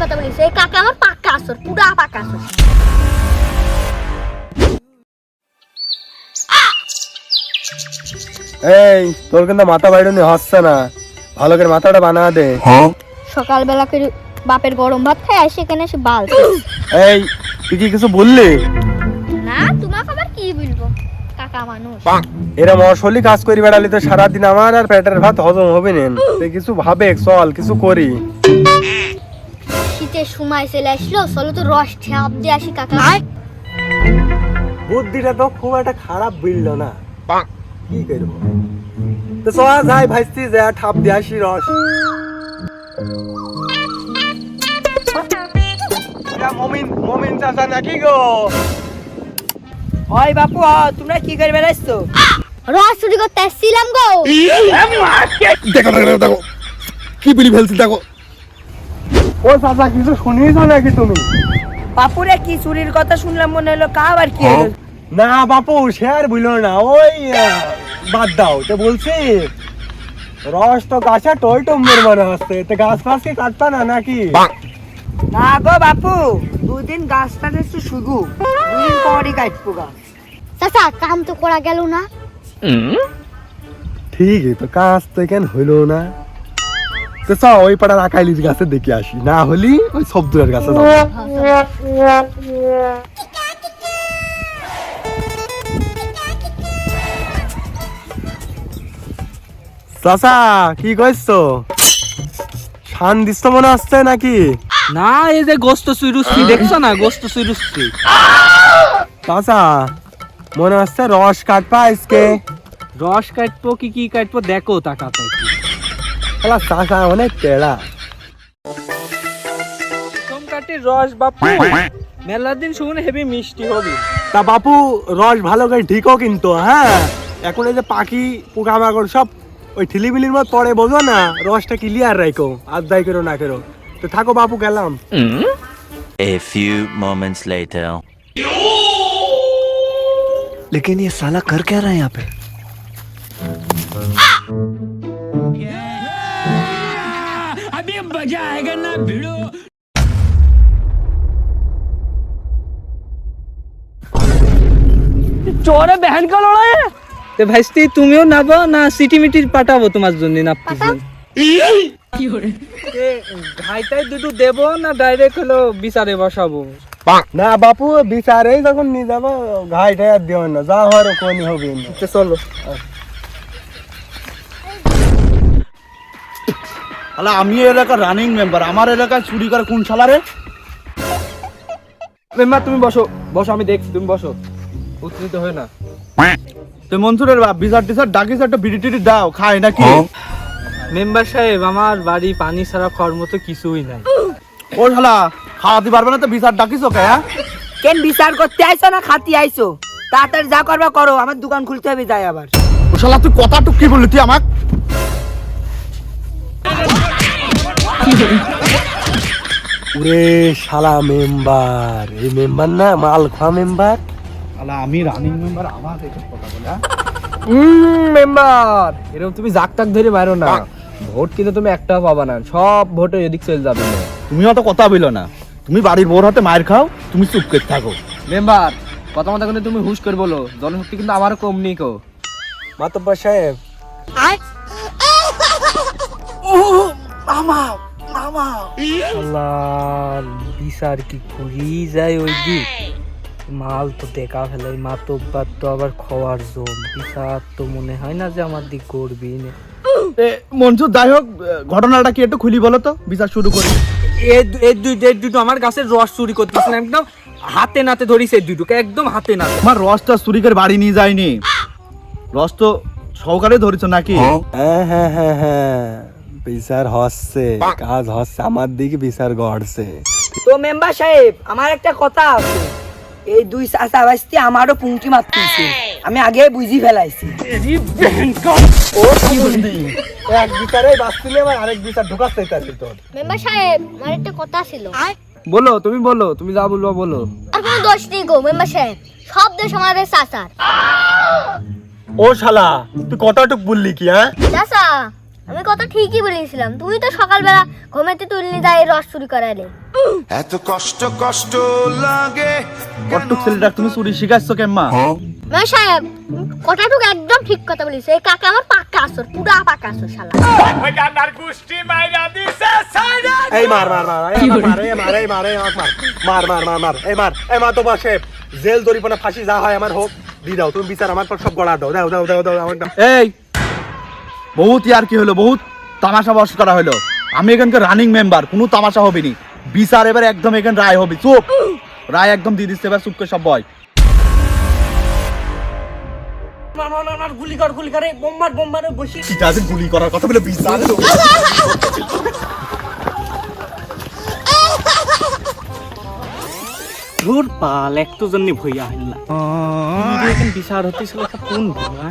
কথা বলিস। এই কাকা আমার পাক্কা আসর পুরা পাক্কা আসর। এই তোর কিন্তু মাথা বাইরে নিয়ে হচ্ছে না। ভালো করে মাথাটা বানা দে। সকালবেলা করে বাপের গরম ভাত খায় আর সেখানে এসে বাল এই তুই কি কিছু বললি? না তোমাকে আবার কি বলব? কাকা মানুষ। এরা মশলি কাজ করি বেড়ালি তো সারাদিন আমার আর পেটের ভাত হজম হবে না। তুই কিছু ভাবে চল কিছু করি। শীতের সময় চলে আসলো চলো তো রস ঠাপ দিয়ে আসি কাকা। বুদ্ধিটা তো খুব একটা খারাপ বিলল না। কি করব? তো চল যাই ভাইস্তি যা ঠাপ দিয়ে আসি রস। মমিন মমিন চাচা নাকি গো? ওই বাপু আ, তোমরা কি করে বেড়াইছো? রস চুরি করতে আসছিলাম গো। দেখো দেখো দেখো। কি বলি ফেলছি দেখো। ও চাচা কিছু শুনিয়েছো নাকি তুমি? বাপুরে কি চুরির কথা শুনলাম মনে হলো কা আবার কি হলো? না বাপু সে আর বুঝলো না ওই বাদ দাও তো বলছি রস তো গাছে টই টম্বের মনে হচ্ছে তো গাছ ফাছ কি কাটতা না নাকি? না গো বাপু দুদিন গাছটা একটু শুধু দুদিন পরই কাটবো গাছ। চাচা কাম তো করা গেল না। ঠিক তো কাজ তো কেন হইল না। তো চ ওই পাড়ার আকাইলির গাছে দেখে আসি। না হলি ওই সবদুরের গাছে যাব। চাচা কি কইছো? শান দিচ্ছ মনে আসছে নাকি? না এই যে গোস্ত সুইরুস্তি দেখছ না? গোস্ত সুইরুস্তি চাচা মনে হচ্ছে রস কাটবা আজকে। রস কাটবো কি কি কাটবো? দেখো তাকাতে শালা চাচা অনেক কেড়া প্রথম কাটির রস বাপু মেলার দিন শুনে হেভি মিষ্টি হবে তা বাপু রস ভালো করে ঠিকও কিন্তু হ্যাঁ এখন এই যে পাখি পোকামাকড় সব ওই ঠিলিবিলির মতো পড়ে বোঝো না রসটা ক্লিয়ার রাখো আর দায় করো না করো তো থাকো বাপু গেলাম A few moments later. लेकिन ये साला कर क्या रहा है यहाँ पे চোরে বেহান কা লড়াই তে ভাইস্তি তুমিও নাবো না সিটি মিটি পাঠাবো তোমার জন্য নাপতির জন্য ঘাইটাই দুটো দেবো না ডাইরেক্ট হলো বিচারে বসাবো? না বাপু বিচারে যখন নিয়ে যাব ঘাইটা আর দিও না যা হওয়ার কোনই হবে না। চলো। শালা আমি এলাকার রানিং মেম্বার আমার এলাকায় চুরি করে কোন শালারে? মেম্বার তুমি বসো। বসো আমি দেখছি তুমি বসো। উত্তেজিত হয় না। তো মনসুরের বাপ বিচার টিচার ডাকিস একটা বিড়ি টিড়ি দাও খায় নাকি? মেম্বার সাহেব আমার বাড়ি পানি ছাড়া খাওয়ার মতো কিছুই নাই। ও শালা খাওয়াতে পারবে না তো বিচার ডাকিস ওকে হ্যাঁ? কেন বিচার করতে আইছো না খাতি আইছো? তাড়াতাড়ি যা করবা করো আমার দোকান খুলতে হবে যাই আবার। ও শালা তুই কথা টুক কি বললি তুই আমাক? ওরে শালা মেম্বার এই মেম্বার না মাল খোয়া মেম্বার শালা আমি রানিং মেম্বার আমার এসব কথা বলে হ্যাঁ? মেম্বার এরকম তুমি জাক টাক ধরে মারো না ভোট কিন্তু তুমি একটাও পাবা না সব ভোটে এদিক চলে যাবে তুমি অত কথা বলো না তুমি বাড়ির বোর হাতে মায়ের খাও তুমি চুপ করে থাকো মেম্বার কথা মতো কিন্তু তুমি হুশ করে বলো জনশক্তি কিন্তু আমারও কম নেই কো মাতব্বর সাহেব আল্লাহ বিচার কি করি যায় ওই দিক। মাল তো দেখা ফেলাই মাতব্বার তো আবার খাওয়ার জম। বিচার তো মনে হয় না যে আমার দিক করবি না। মনসুর যাই হোক ঘটনাটা কি একটু খুলি বলো তো? বিচার শুরু করি। এই দুটো এই দুটো আমার গাছের রস চুরি করতেছে না একদম হাতে নাতে ধরিস এই দুটোকে একদম হাতে নাতে। আমার রসটা চুরি করে বাড়ি নিয়ে যায়নি। রস তো সহকারে ধরেছ নাকি? হ্যাঁ হ্যাঁ হ্যাঁ হ্যাঁ। বিচার হচ্ছে কাজ হচ্ছে আমার দিকে বিচার গড়ছে। তো মেম্বার সাহেব আমার একটা কথা আছে। এই দুই চাচা বাস্তি আমারও পুংটি মারতেছে। আমি আগে বুঝি ফেলাইছি। ও কি বললি? এক বিচারে বাঁচছিলে এবার আরেক বিচার ঢোকার চাইতে তোর। মেম্বার সাহেব আমার একটা কথা ছিল বলো তুমি বলো তুমি যা বলব বলো। কোনো দোষ নেই গো মেম্বার সাহেব। সব দোষ আমাদের চাচার। ও শালা তুই কতটুক বললি কি হ্যাঁ? আমি কথা ঠিকই বলেছিলাম। তুমি তো সকালবেলা ঘুমেতে তুলনি যায় রস চুরি করাইলে এত কষ্ট কষ্ট লাগে কট্টুক ছেলেটা তুমি চুরি শিখাচ্ছ কেম্মা মেয়ে সাহেব কথাটুকু একদম ঠিক কথা বলিস এই কাকা আমার পাক্কা আসর পুরা পাক্কা আসর শালা। ওই গান্ডার এই মার মার মার এই আমার মার এই মার এই মার এই মার মার মার মার মার এই মার এই মার তো বসে। জেল দড়িপানা ফাঁসি যা হয় আমার হোক। দি দাও তুমি বিচার আমার পর সব গড়া দাও। দাও দাও দাও দাও আমার দাও। এই বহুত ইয়ার কি হলো বহুত তামাশা বস করা হলো। আমি এখানকার রানিং মেম্বার কোনো তামাশা হবে নি বিচার এবার একদম এখানে রায় হবে চুপ। রায় একদম দিয়ে দিচ্ছে এবার চুপ করে সব বয়। মার মার মার, মার গুলি কর গুলি করে বোম্বার বোম্বার বসি ঠিক গুলি করার কথা বলে বিচার ধুর পাল একটু জন্য ভইয়া হইলা। বিচার হতেছিল কোন ভুয়া?